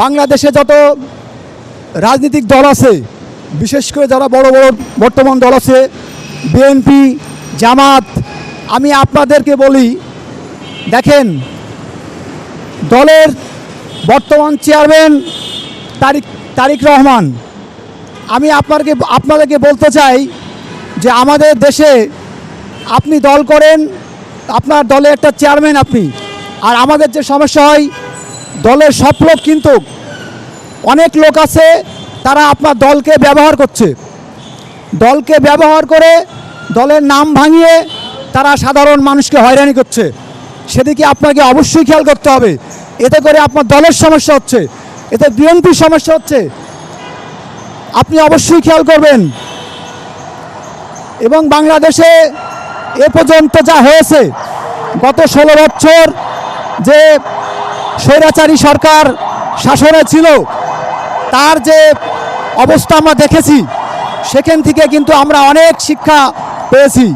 বাংলাদেশে যত রাজনৈতিক দল আছে, বিশেষ করে যারা বড় বড় বর্তমান দল আছে বিএনপি জামাত, আমি আপনাদেরকে বলি, দেখেন, দলের বর্তমান চেয়ারম্যান তারিক তারিক রহমান। আমি আপনাকে, আপনাদেরকে বলতে চাই যে আমাদের দেশে আপনি দল করেন, আপনার দলে একটা চেয়ারম্যান আপনি। আর আমাদের যে সমস্যা হয় দলের সব লোক কিন্তু অনেক লোক আছে, তারা আপনার দলকে ব্যবহার করছে। দলকে ব্যবহার করে দলের নাম ভাঙিয়ে তারা সাধারণ মানুষকে হয়রানি করছে। সেদিকে আপনাকে অবশ্যই খেয়াল করতে হবে। এতে করে আপনার দলের সমস্যা হচ্ছে, এতে বিএনপির সমস্যা হচ্ছে। আপনি অবশ্যই খেয়াল করবেন। এবং বাংলাদেশে এ পর্যন্ত যা হয়েছে, গত ষোলো বছর যে স্বৈরাচারী সরকার শাসনে ছিল, তার যে অবস্থা আমরা দেখেছি, সেখান থেকে কিন্তু আমরা অনেক শিক্ষা পেয়েছি।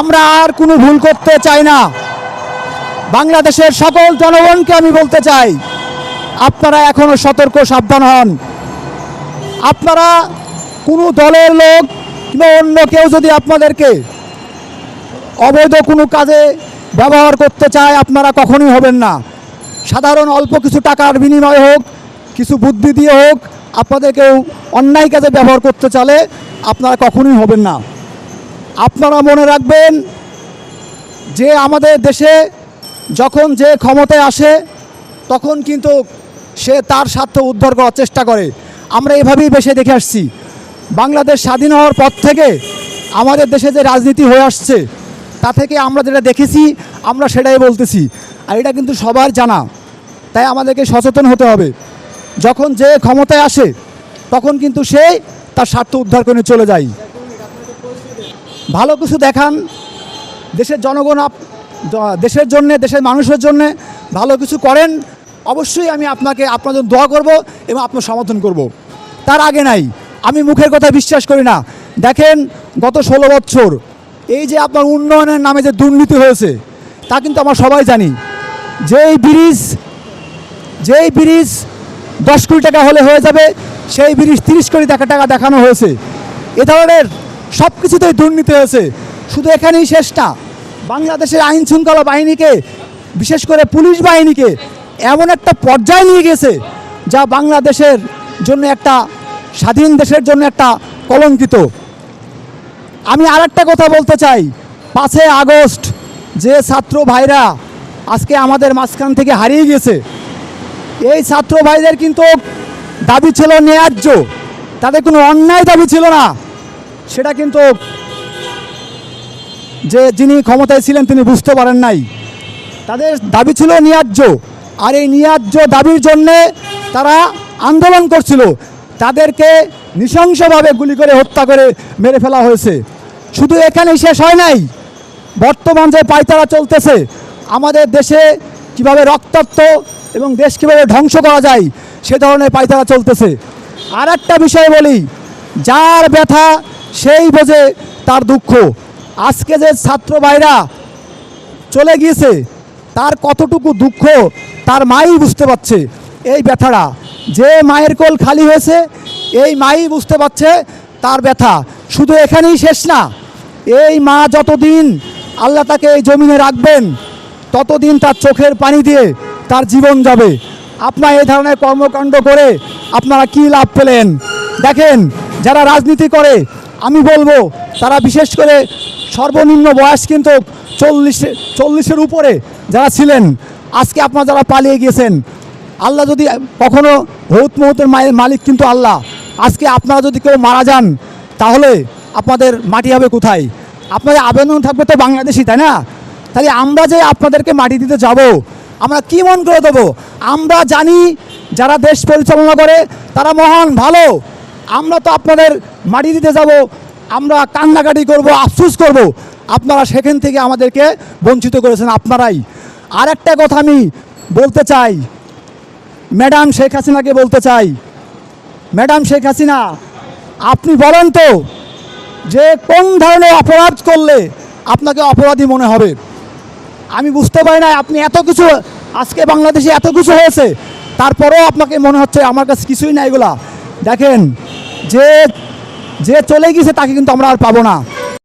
আমরা আর কোনো ভুল করতে চাই না। বাংলাদেশের সকল জনগণকে আমি বলতে চাই, আপনারা এখনও সতর্ক, সাবধান হন। আপনারা কোনো দলের লোক কিংবা অন্য কেউ যদি আপনাদেরকে অবৈধ কোনো কাজে ব্যবহার করতে চায়, আপনারা কখনোই হবেন না। সাধারণ অল্প কিছু টাকার বিনিময় হোক, কিছু বুদ্ধি দিয়ে হোক আপনাদের কেউ অন্যায় কাজে ব্যবহার করতে চালে আপনারা কখনোই হবেন না। আপনারা মনে রাখবেন যে আমাদের দেশে যখন যে ক্ষমতায় আসে, তখন কিন্তু সে তার স্বার্থ উদ্ধার করার চেষ্টা করে। আমরা এভাবেই বেশি দেখে আসছি। বাংলাদেশ স্বাধীন হওয়ার পর থেকে আমাদের দেশে যে রাজনীতি হয়ে আসছে, তা থেকে আমরা যেটা দেখেছি, আমরা সেটাই বলতেছি। আর এটা কিন্তু সবার জানা। তাই আমাদেরকে সচেতন হতে হবে। যখন যে ক্ষমতায় আসে, তখন কিন্তু সে তার স্বার্থ উদ্ধার করে চলে যায়। ভালো কিছু দেখান। দেশের জনগণ দেশের জন্য, দেশের মানুষের জন্য ভালো কিছু করেন। অবশ্যই আমি আপনাকে, আপনাদের দোয়া করব এবং আপনার সমর্থন করব। তার আগে নাই। আমি মুখের কথা বিশ্বাস করি না। দেখেন, গত ষোলো বছর এই যে আপনার উন্নয়নের নামে যে দুর্নীতি হয়েছে, তা কিন্তু আমরা সবাই জানি। যেই ব্রিজ যেই ব্রিজ দশ কোটি টাকা হলে হয়ে যাবে, সেই ব্রিজ তিরিশ কোটি টাকা টাকা দেখানো হয়েছে। এ ধরনের সব কিছুতেই দুর্নীতি হয়েছে। শুধু এখানেই শেষ না বাংলাদেশের আইন শৃঙ্খলা বাহিনীকে, বিশেষ করে পুলিশ বাহিনীকে, এমন একটা পর্যায়ে নিয়ে গেছে, যা বাংলাদেশের জন্য একটা, স্বাধীন দেশের জন্য একটা কলঙ্কিত। আমি আরেকটা কথা বলতে চাই। পাঁচই আগস্ট যে ছাত্র ভাইরা আজকে আমাদের মাঝখান থেকে হারিয়ে গেছে। এই ছাত্র ভাইদের কিন্তু দাবি ছিল ন্যায্য। তাদের কোনো অন্যায় দাবি ছিল না। সেটা কিন্তু যে যিনি ক্ষমতায় ছিলেন তিনি বুঝতে পারেন নাই। তাদের দাবি ছিল ন্যায্য। আর এই ন্যায্য দাবির জন্যে তারা আন্দোলন করছিল। তাদেরকে নৃশংসভাবে গুলি করে হত্যা করে মেরে ফেলা হয়েছে। শুধু এখানেই শেষ হয় নাই। বর্তমান যে পায়তারা চলতেছে আমাদের দেশে কীভাবে রক্তাক্ত এবং দেশ কীভাবে ধ্বংস করা যায় সে ধরনের পায়তারা চলতেছে। আর একটা বিষয় বলি, যার ব্যথা সেই বোঝে তার দুঃখ। আজকে যে ছাত্র ভাইরা চলে গিয়েছে, তার কতটুকু দুঃখ তার মাই বুঝতে পারছে এই ব্যথাটা। যে মায়ের কোল খালি হয়েছে, এই মাই বুঝতে পারছে তার ব্যথা। শুধু এখানেই শেষ না, এই মা যতদিন আল্লাহ তাকে এই জমিনে রাখবেন ততদিন তার চোখের পানি দিয়ে তার জীবন যাবে। আপনার এই ধরনের কর্মকাণ্ড করে আপনারা কি লাভ পেলেন? দেখেন, যারা রাজনীতি করে, আমি বলব, তারা বিশেষ করে সর্বনিম্ন বয়স কিন্তু চল্লিশে, চল্লিশের উপরে যারা ছিলেন, আজকে আপনারা যারা পালিয়ে গিয়েছেন, আল্লাহ যদি কখনো হৌত মহতের মালিক কিন্তু আল্লাহ। আজকে আপনারা যদি কেউ মারা যান, তাহলে আপনাদের মাটি হবে কোথায়? আপনাদের আবেদন থাকবে তো বাংলাদেশি তাই না? তাহলে আমরা যে আপনাদেরকে মাটি দিতে যাব, আমরা কি মন করে দেবো? আমরা জানি যারা দেশ পরিচালনা করে, তারা মহান, ভালো। আমরা তো আপনাদের মাটি দিতে যাব, আমরা কান্নাকাটি করব, আফসুস করব। আপনারা সেখান থেকে আমাদেরকে বঞ্চিত করেছেন, আপনারাই। আর একটা কথা আমি বলতে চাই, ম্যাডাম শেখ হাসিনাকে বলতে চাই। ম্যাডাম শেখ হাসিনা, আপনি বলেন তো যে কোন ধরনের অপরাধ করলে আপনাকে অপরাধী মনে হবে? আমি বুঝতে পারি না আপনি এত কিছু, আজকে বাংলাদেশে এত কিছু হয়েছে, তারপরেও আপনাকে মনে হচ্ছে আমার কাছে কিছুই নাই এগুলা। দেখেন, যে যে চলে গেছে তাকে কিন্তু আমরা আর পাবো না।